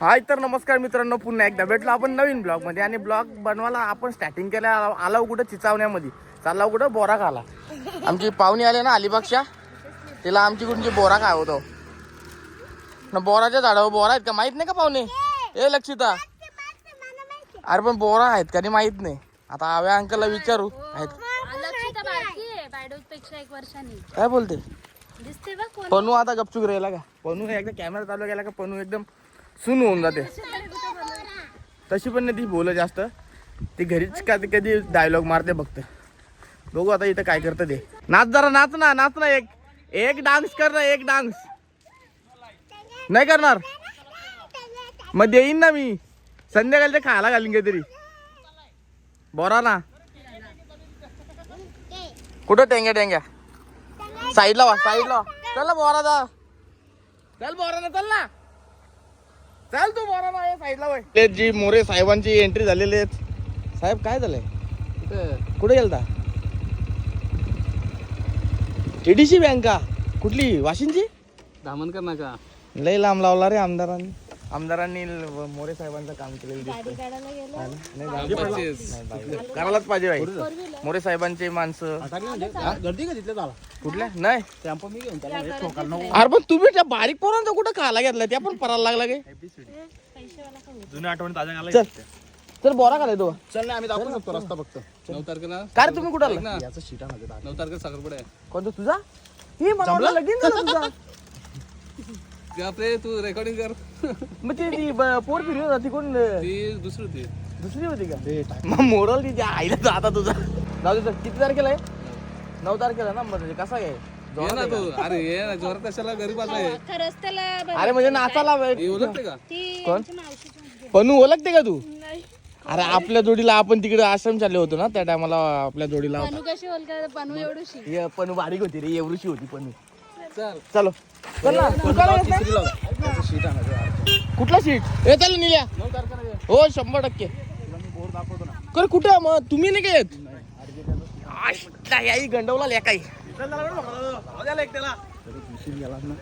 हाय तर नमस्कार मित्रांनो पुन्हा एकदा भेटलो आपण नवीन ब्लॉगमध्ये आणि ब्लॉग बनवायला आपण स्टार्टिंग केल्या आला कुठं? चिचावण्यामध्ये. चालला कुठं? बोरा खाला आमची पाहुणी आले ना अलिबागच्या. तिला आमची कुठची बोरा काय होतो ना बोराच्या झाडावर बोरा आहेत का? माहीत नाही का पाहुणे? ए! लक्षिता. अरे पण बोरा आहेत का? नाही माहीत नाही. आता आव्या अंकलला विचारू. आहेत. लक्षिता बारकी आहे बायडोस पेक्षा एक वर्षांनी. काय बोलते? पनू आता गपचूक राहिला का? पनू एकदा कॅमेरा चालू केला का? पनू एकदम सुन होऊन जाते. तशी पण नाही ती बोल जास्त. ती घरीच का कधी डायलॉग मारते फक्त बघू आता इथं काय करतं ते. नाच जरा नाच ना नाच ना एक. एक डान्स कर ना एक डान्स नाही करणार? मग देईन ना मी. संध्याकाळच्या खायला घालीन काहीतरी. बोरा ना. कुठं टेंग्या टेंग्या? साईडला वा साईडला चल बोरा जा. चल बोरा ना चल ना. चल तू बोरा ना ये साईडला वय. ते जी मोरे साहेबांची एंट्री झालेली आहेत. साहेब काय झालंय? कुठे? गेलता? टीडीसी बँका कुठली? वाशिंची धामणकर नाका लय लांब लावला रे आमदारांनी. आमदारांनी मोरे साहेबांचं काम केलेलं? नाही, नाही, बाई. करायलाच पाहिजे बाई. मोरे साहेबांचे माणसं. गर्दी का तिथल्या झाला कुठल्या? नाही. टेम्पो मी घेऊन त्याला एक ठोकाला नको. अरे पण तुम्ही त्या बारीक पोरांचा कुठं खाला घेतला त्या पण परायला लागला गे जुन्या आठवण ताज्या घालाय चल. बोरा का तो. चल ना आम्ही दाखवू शकतो रस्ता फक्त. नऊ तारखेला. काय रे तुम्ही कुठं याचं शीटा नऊ तारखेला साखरपुडा आहे. कोणता तुझा? हे मला लगीन झालं तुझा. बापरे तू रेकॉर्डिंग कर. मग ती ती ब- पोर फिरली होती कोण? अं, ती दुसरी होती. दुसरी होती का? मग मोरल तिच्या आईला आता तुझा. जाऊ दे चल. किती तारखेला आहे? नऊ तारखेला ना मग म्हणजे कसा आहे? ये ना तू. अरे ये ना जोरात कशाला? गरीब आहे. अख्खा रस्त्याला बघ. अरे म्हणजे नाचाला. हे ओळखते का? ती कोण? आमची मावशीची मुलगी ओळखते का तू? आहे. नाही. अरे आपल्या जोडीला आपण तिकडे आश्रम चालले होतो ना त्या टायमाला आपल्या जोडीला बनू कशी ओळखा बनू एवढूशी. हे पनू बारीक होती रे एवढीशी होती पनू. चल. चलो. ना. तू का येत नाही? शीट आणायचं कुठला सीट ये चल निल्या. हो शंभर टक्के. ना. कर कुठं मग? तुम्ही नाही काय येत आश्ला, याई गंडवला लेकाई तरी उशीर गेला ना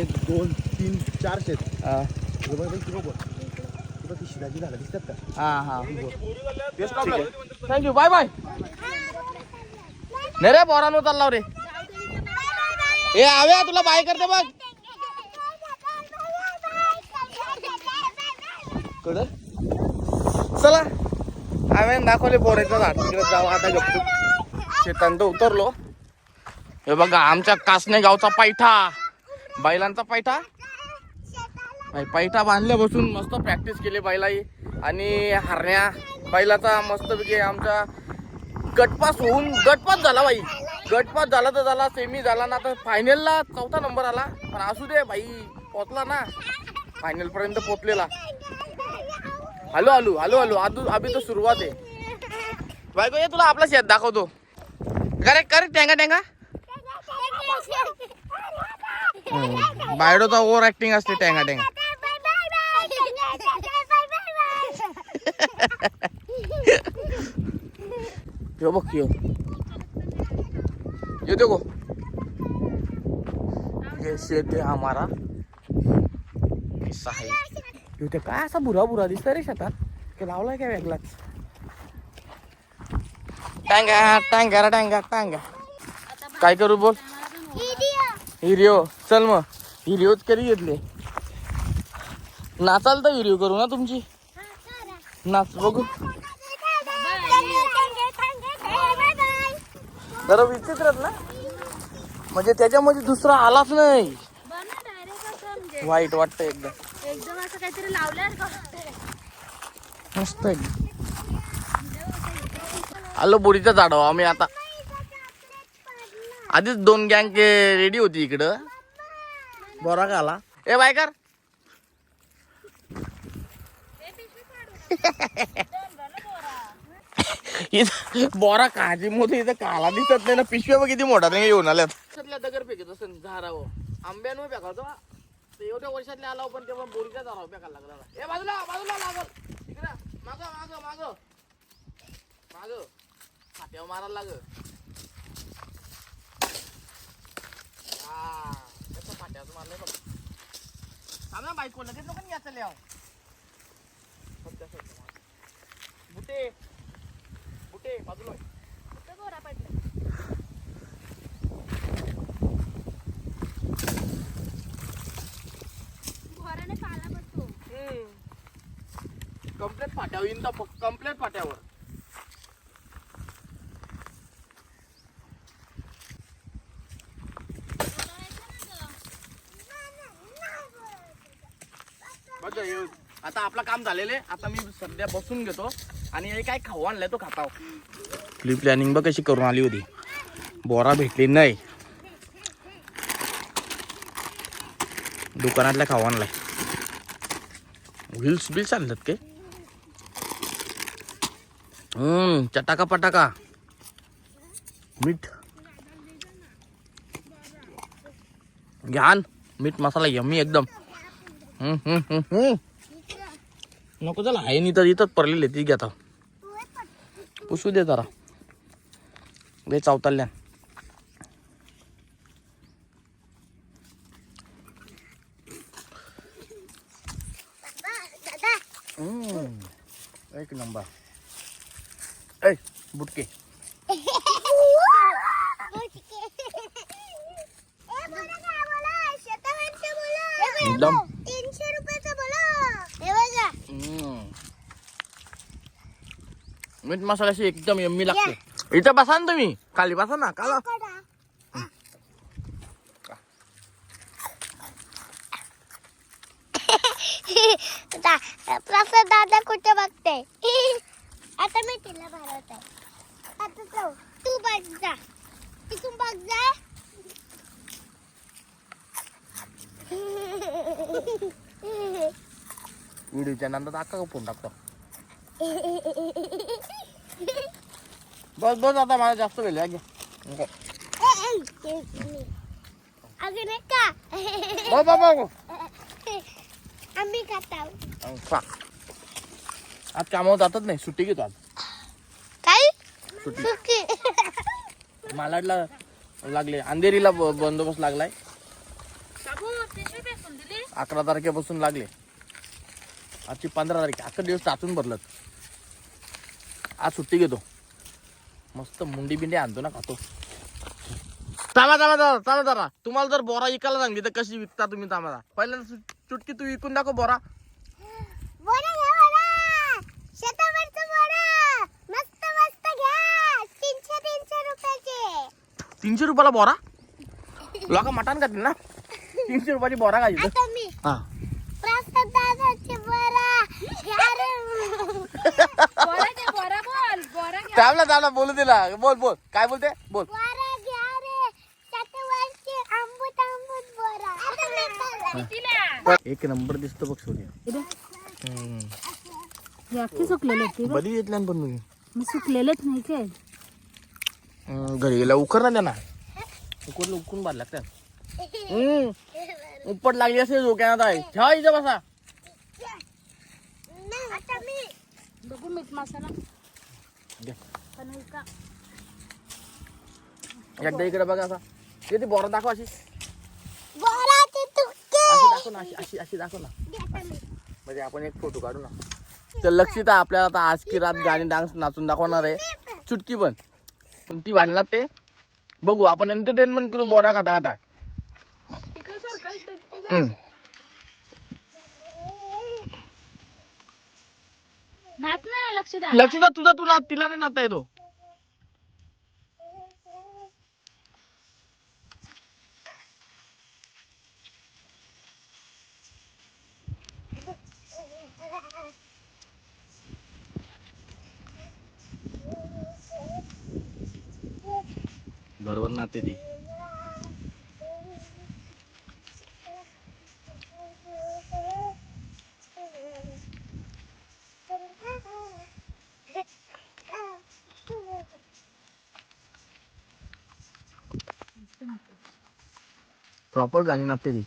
एक दोन तीन चार शेत. हा. हे ती झालं दिसतात का? हा हा. थँक्यू बाय बाय नाही रे पोरानो चालला रे. ए आव्या तुला बाय करते बघ. कुठं चला. आव्याने दाखवले पोराचं झाड. तिकडे जाऊ आता गप्पू शेतांत उतरलो. हे बघा आमच्या कासने गावचा पैठा. बैलांचा पैठा. पैठा बांधल्या बसून मस्त प्रॅक्टिस केली बैलाई. आणि हरण्या. बैलाचा मस्तपैकी आमचा गटपास होऊन गटपास झाला बाई. गटपात झाला तर झाला सेमी झाला ना तर फायनलला चौथा नंबर आला. पण असू दे भाई पोचला ना. फायनल पर्यंत पोचलेला. Hello hello hello hello. आजू अभि तर सुरुवात आहे. बायको ये तुला आपला शेत दाखवतो. करेक्ट करेक्ट टेंगा टेंगा. बायडोचा ओव्हर ऍक्टिंग असते टेंगा टेंगा. यो बघ ये देखो। ये शेत आहे हमारा। किस्सा आहे ते काय असा बुरा बुरा दिसत रे शेतात ते लावलाय काय वेगळाच टांगा टांगा टांगा टांगा। काय करू बोल? हिरिओ चल मग हिरिओच करी घेतले. नाचाल तर हिरिओ करू ना तुमची? नाच बघू. जरा विचित्रच ना? म्हणजे त्याच्यामध्ये दुसरा आलाच नाही. म्हणजे. वाईट वाटतं एकदम. एकदम असं काहीतरी लावल्यावर का वाटतंय. मस्त आहे. आलो बोरीच्या झाडावर आम्ही आता आधीच दोन गँग रेडी होती इकडं. बोरा का आला ए बायकर इथं बोरा काजी मोठी इथं काला दिसत नाही ना. पिशव्या बघ किती मोठा नाही येऊन आल्यात. वर्षातल्या दगड फेकत असं झाडावं आंब्यानं फेकायचो ते. एवढ्या वर्षातल्या आला पण तेव्हा बोरीच्या झाडावर फेकायला लागला ए बाजूला बाजूला लागल. तिकडं माग माग माग. माग. फाट्यावर मारायला लाग हा फाट्यावर मारलंय बघ. थांब ना बायको लगेच नको या चले बुटे. बुटे बाजूला बोरा पडलं बोराने पाला पडतो कम्प्लेट फाट्यावर येईन तर कम्प्लेट फाट्यावर. बघ आता आपलं काम झालेलं आहे. आता मी सध्या बसून घेतो. आणि हे काय खाऊ आणलंय तो खाताव प्री प्लॅनिंग बघ कशी करून आली होती. बोरा भेटली नाही. दुकानातल्या खाऊ आणलाय. व्हील्स बिल्स आणल्यात के हम्म चटाका पटाका. मीठ. घ्यान मीठ मसाला यम्मी एकदम. नको चला आहे नाही तर इथंच पडलेले ती घेता पुसू दे जरा. लय चावताल्या. एक नंबर. ऐ बुटके. एकदम तीनशे रुपयाचं बोला हे बघा हम्म. मीठ मसाल्याशी एकदम यम्मी लागते. इथं बसा ना तुम्ही. खाली बसा ना का दा- प्रसाद दादा कुठे बघते आता मी तिला भरवत आहे आता जाऊ. तू बघ जा. तिथून बघ जा. व्हिडिओच्या नंतर अक्का टाकतो? बस बस आता मला जास्त वेळ का. आम्ही खाता. अं, खा. आज कामावर जातच नाही सुट्टी घेतो आज. काय? सुट्टी. सुकी मालाडला लागले अंधेरीला ब- बंदोबस्त लागलाय. बाबू अकरा तारखेपासून लागले. आजची पंधरा तारीख अकरा दिवस टाचून भरलं. आज सुट्टी घेतो. मस्त मुंडी बिंडी आणतो ना खातो. थांबा थांबा जरा थांबा जरा. तुम्हाला जर बोरा विकायला सांगली तर कशी विकता तुम्ही थांबा. पहिल्यांदा सु- चुटकी तू विकून दाखव बोरा. बोरा घ्या बोरा. शेतावरचं बोरा. मस्त मस्त घ्या. तीनशे रुपयाला बोरा? लोक मटण खातील ना? तीनशे रुपयाची बोरा खायची मी. हा प्रसाद दादाचे बोरा घ्या रे बोरा घे बोरा बोल बोरा घे थांबला थांबला बोलू दिला. बोल बोल. काय बोलते? बोल. एक नंबर दिसतो बघ सूर्य. अख्खे सुकलेले ते बरी घेतल्या पण मी सुकलेलेच नाही काय? हम्म, घरी गेला उकर ना त्यांना. उकरलं उकरून बांधला त्या हम्म. उपट लागली असेल डोक्यात आहे ठेवा इथं बसा. आता मी बघू मीठ मसाला. एकदा इकडे बघा असा किती बोरा दाखव अशी. अशी दाखव ना अशी अशी अशी दाखव ना. आता म्हणजे आपण एक फोटो काढू ना. तर लक्षिता आपल्याला आता आज की रात गाणी डान्स नाचून दाखवणार आहे. चुटकी पण. पण ती बांधला ते. बघू आपण एंटरटेनमेंट करू बोरा खाता खाता लक्ष द्या. तुझा तुला तिला नाही नाता येतो बरोबर नाते ती. ప్రాపర్ కానీ నప్పేది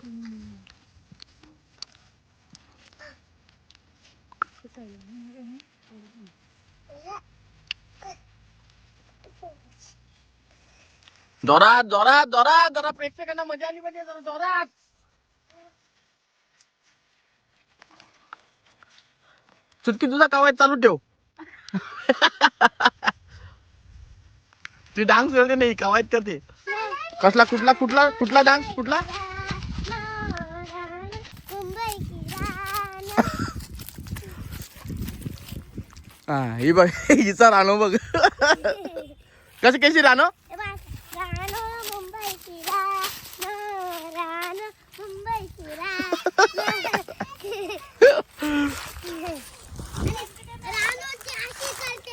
जोरात जोरात जोरात जरा प्रेक्षकांना मजा आली पाहिजे जरा जोरात चुटकी तुझा कवायत चालू ठेव ती डान्स करते नाही कावायच करते कसला कुठला कुठला कुठला डान्स कुठला? हा ही बघ हिचा रानो बघ. कशी कशी रानो हे बघ, माझ्याजवळ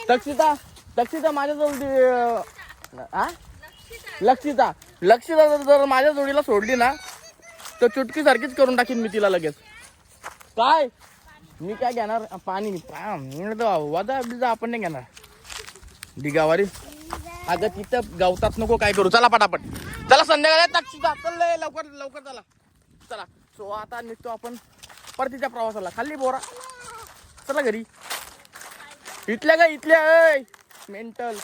दक्षिता दक्षिता लक्षिता लक्ष जर जर माझ्या जोडीला सोडली ना तर चुटकी सारखीच करून टाकीन मी तिला लगेच. काय? मी काय घेणार? पाणी. पा- बिजा आपण नाही घेणार. दिगावारी अगं तिथं गावतात नको काय करू. चला पटापट. चला संध्याकाळी चल लवकर लवकर चला. चला. सो आता निघतो आपण परतीच्या प्रवासाला. खाल्ली बोरा चला घरी. इथल्या का इथल्या? मेंटल.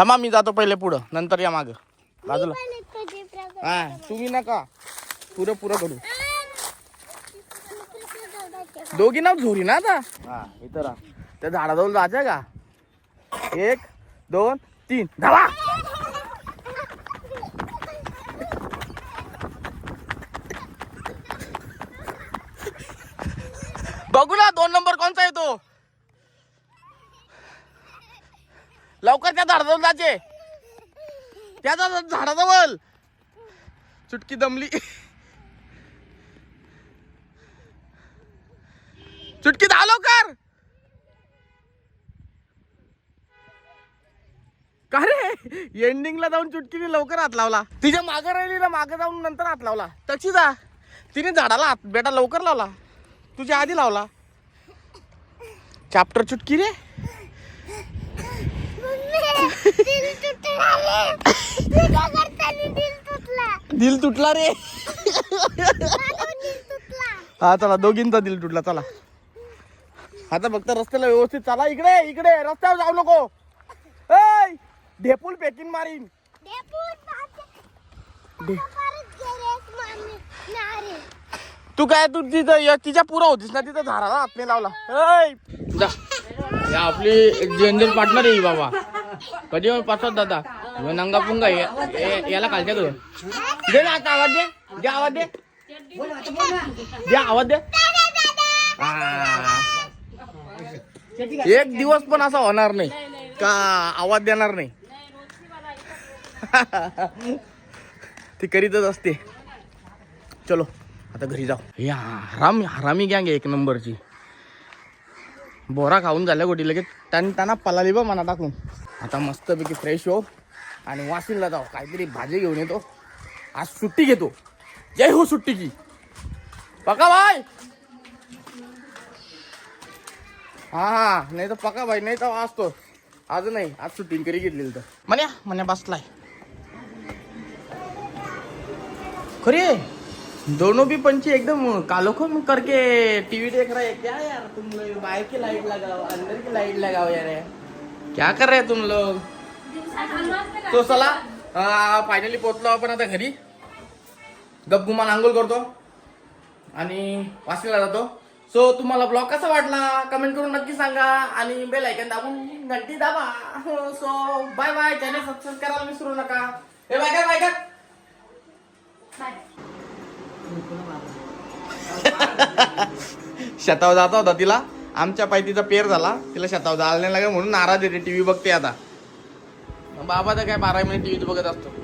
थांबा मी जातो पहिले पुढं. नंतर या माग. बाजूला. हा तुम्ही नका. पुरं पुरं करू दोघी ना झोरी ना आता? हा इथं राहा. त्या झाडाजवळ जायचंय का? एक दोन तीन. धावा! बघू ना दोन नंबर कोणचा येतो? लवकर त्या झाडाजवळ जायचे. त्या झाडाजवळ. चुटकी दमली. चुटकी दहा लवकर. का रे? एंडिंगला जाऊन चुटकीने लवकर हात लावला. तिच्या मागं राहिली ना मागं जाऊन नंतर हात लावला. तशी जा. तिने झाडाला हात बेटा लवकर लावला. तुझ्या आधी लावला. चॅप्टर चुटकी रे. दिल तुटलं. तुझ्या घरच्यांनी दिल तुटला. दिल तुटला रे. माझं दिल तुटला. हा चला दोघींचा दिल तुटला चला. आता फक्त रस्त्याला व्यवस्थित चला. इकडे इकडे रस्त्यावर जाऊ नको. ऐ ढेपूल पेकिन मारीन. तू काय तू तिथं य- तिच्या पुरं होतीस ना तिथं झाडाला हात लावला. ऐ. जा. आपली जनरल पार्टनर आहे बाबा. कधी पाठवत दादा. नंगा पुंगा याला खालच्या करून दे ना आता आवाज दे. दे आवाज दे. दे आवाज दे. एक दिवस पण असा होणार नाही. का आवाज देणार नाही? ती करीतच असते. चलो आता घरी जाऊ. या हरामी हरामी गँग एक नंबरची. बोरा खाऊन झाल्या गोटी लगेच. त्याने त्यांना पलाली बा मना टाकून. आता मस्तपैकी फ्रेश हो. आणि वाशिनला जाऊ. काहीतरी भाजी घेऊन येतो. आज सुट्टी घेतो. जय हो सुट्टी की पका भाई. हा हा. नाही तर पका भाई नाही तर असतो आज नाही. आज सुट्टी करी घेतलेली तर. म्हण्या म्हण्या बसलाय. खरे दोनों भी पंछी एकदम कालोखम करके टीवी देख रहे हैं। क्या यार तुम लोग बाहर की लाइट लगाओ अंदर की लाइट लगाओ यार। क्या कर रहे हैं तुम लोग? तो चला फायनली पोहोचलो आपण आता घरी. गपगुमान आंघोळ करतो. आणि वाशीला जातो. सो तुम्हाला ब्लॉग कसा वाटला? कमेंट करून नक्की सांगा. आणि बेल ऐकन दाबून घंटी दाबा. So bye bye channel subscribe करायला विसरू नका. हे बाय बाय बाय काय शेतावर जाता होता तिला. आमच्या पायतीचा पेर झाला. तिला शेतावर जायला नाही लागेल म्हणून नाराज येते टी व्ही बघते आता. बाबा तर काय बारा महिने टीव्ही बघत असतो.